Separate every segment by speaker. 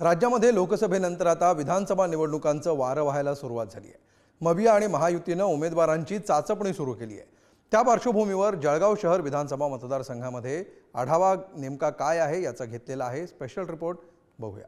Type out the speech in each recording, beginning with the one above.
Speaker 1: राज्यामध्ये लोकसभेनंतर आता विधानसभा निवडणुकांचं वारं व्हायला सुरुवात झाली आहे. मविया आणि महायुतीनं उमेदवारांची चाचपणी सुरू केली आहे. त्या पार्श्वभूमीवर जळगाव शहर विधानसभा मतदारसंघामध्ये आढावा नेमका काय आहे याचा घेतलेला आहे. स्पेशल रिपोर्ट बघूया.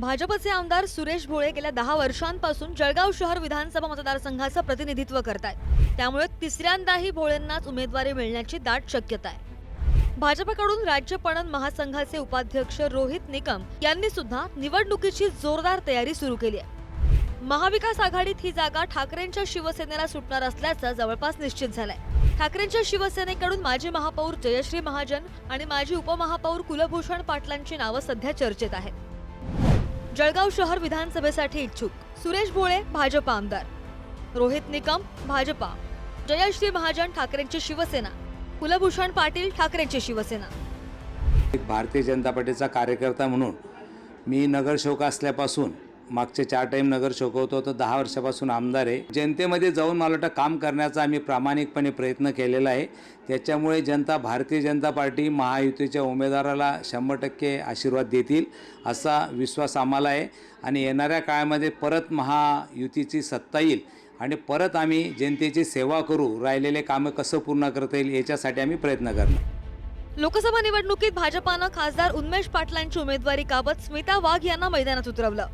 Speaker 2: भाजपचे आमदार सुरेश भोळे गेल्या दहा वर्षांपासून जळगाव शहर विधानसभा मतदारसंघाचं प्रतिनिधित्व करत आहेत त्यामुळे तिसऱ्यांदाही भोळेंनाच उमेदवारी मिळण्याची दाट शक्यता आहे. भाजपकडून राज्य पणन महासंघाचे उपाध्यक्ष रोहित निकम यांनी सुद्धा निवडणुकीची जोरदार तयारी सुरू केली आहे. महाविकास आघाडीत ही जागा ठाकरेंच्या शिवसेनेला सुटणार असल्याचं जवळपास निश्चित झालंय. ठाकरेंच्या शिवसेनेकडून माजी महापौर जयश्री महाजन आणि माजी उपमहापौर कुलभूषण पाटलांची नावं सध्या चर्चेत आहेत. जळगाव शहर विधानसभेसाठी इच्छुक. सुरेश भोळे भाजप आमदार. रोहित निकम भाजपा. जयश्री महाजन ठाकरेंची शिवसेना. कुलभूषण पाटील ठाकरेंची शिवसेना.
Speaker 3: एक भारतीय जनता पार्टीचा कार्यकर्ता म्हणून मी नगरसेवक असल्यापासून मागचे चार टाईम नगरसेवक होतो तर दहा वर्षापासून आमदार आहे. जनतेमध्ये जाऊन मला वाटतं काम करण्याचा आम्ही प्रामाणिकपणे प्रयत्न केलेला आहे. त्याच्यामुळे जनता भारतीय जनता पार्टी महायुतीच्या उमेदवाराला शंभर टक्के आशीर्वाद देतील असा विश्वास आम्हाला आहे. आणि येणाऱ्या काळामध्ये परत महायुतीची सत्ता येईल आणि परत आम्ही जनतेची सेवा करू राहिलेले कामं कसं पूर्ण करता येईल याच्यासाठी आम्ही प्रयत्न करणार.
Speaker 2: लोकसभा निवडणुकीत भाजपानं खासदार उन्मेष पाटलांची उमेदवारी काबत स्मिता वाघ यांना मैदानात उतरवलं.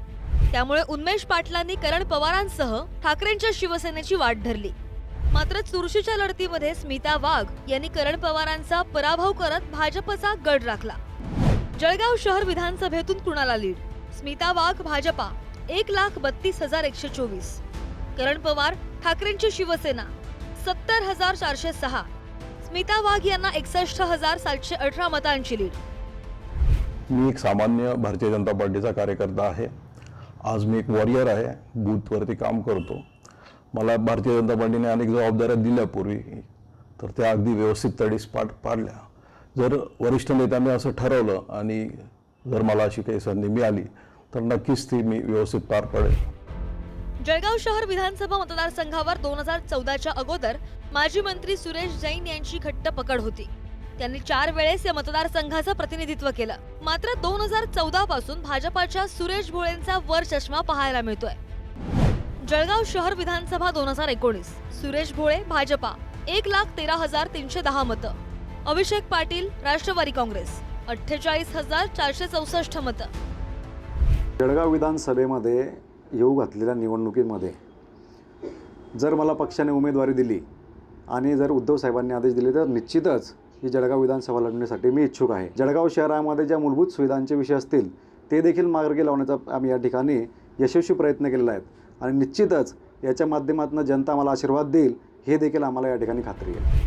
Speaker 2: त्यामुळे उन्मेष पाटलांनी करण पवारांसह ठाकरेंच्या शिवसेनेची वाट धरली. मात्र चुरशीच्या लढतीमध्ये स्मिता वाघ यांनी करण पवारांचा पराभव करत भाजपचा गड राखला. जळगाव शहर विधानसभेतून कुणाला लीड? स्मिता वाघ भाजपा. एक लाख बत्तीस हजार एकशे चोवीस. करण पवार ठाकरेंची शिवसेना. सत्तर हजार चारशे सहा. स्मिता वाघ यांना एकसष्ट हजार सातशे अठरा मतांची लीड.
Speaker 4: मी एक सामान्य भारतीय जनता पार्टीचा कार्यकर्ता आहे. आज मी एक वॉरियर आहे बूथवरती काम करतो. मला भारतीय जनता पार्टीने अनेक जबाबदाऱ्या दिल्या पूर्वी तर त्या अगदी व्यवस्थित तडीस पाठ पाडल्या. जर वरिष्ठ नेत्यांनी असं ठरवलं आणि जर मला अशी काही संधी मिळाली तर नक्कीच ती मी व्यवस्थित पार पाडेल.
Speaker 2: जळगाव शहर विधानसभा मतदारसंघावर दोन हजार चौदाच्या अगोदर माजी मंत्री सुरेश जैन यांची घट्ट पकड होती. त्यांनी चार वेळेस या मतदारसंघाचं प्रतिनिधित्व केलं. मात्र दोन हजार चौदा पासून भाजपाच्या सुरेश भोळेंचा वर चष्मा पाहायला मिळतोय. जळगाव शहर विधानसभा दोन हजार एकोणीस. सुरेश भोळे भाजपा. एक लाख तेरा हजार तीनशे दहा मतं. अभिषेक पाटील राष्ट्रवादी काँग्रेस. अठ्ठेचाळीस हजार चारशे चौसष्ट मतं.
Speaker 5: जळगाव विधानसभेमध्ये येऊ घातलेल्या निवडणुकीमध्ये जर मला पक्षाने उमेदवारी दिली आणि जर उद्धव साहेबांनी आदेश दिले तर निश्चितच ही जळगाव विधानसभा लढण्यासाठी मी इच्छुक आहे. जळगाव शहरामध्ये ज्या मूलभूत सुविधांचे विषय असतील ते देखील मार्गी लावण्याचा आम्ही या ठिकाणी यशस्वी प्रयत्न केलेला आहेत आणि निश्चितच याच्या माध्यमातून जनता आम्हाला आशीर्वाद देईल हे देखील आम्हाला या ठिकाणी खात्री आहे.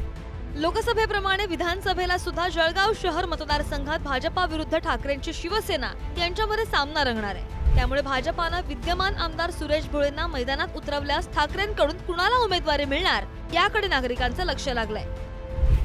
Speaker 2: लोकसभेप्रमाणे विधानसभेला सुद्धा जळगाव शहर मतदारसंघात भाजपा विरुद्ध ठाकरेंची शिवसेना यांच्यामध्ये सामना रंगणार आहे. त्यामुळे भाजपानं विद्यमान आमदार सुरेश भोळेंना मैदानात उतरवल्यास ठाकरेंकडून कुणाला उमेदवारी मिळणार याकडे नागरिकांचं लक्ष लागलंय.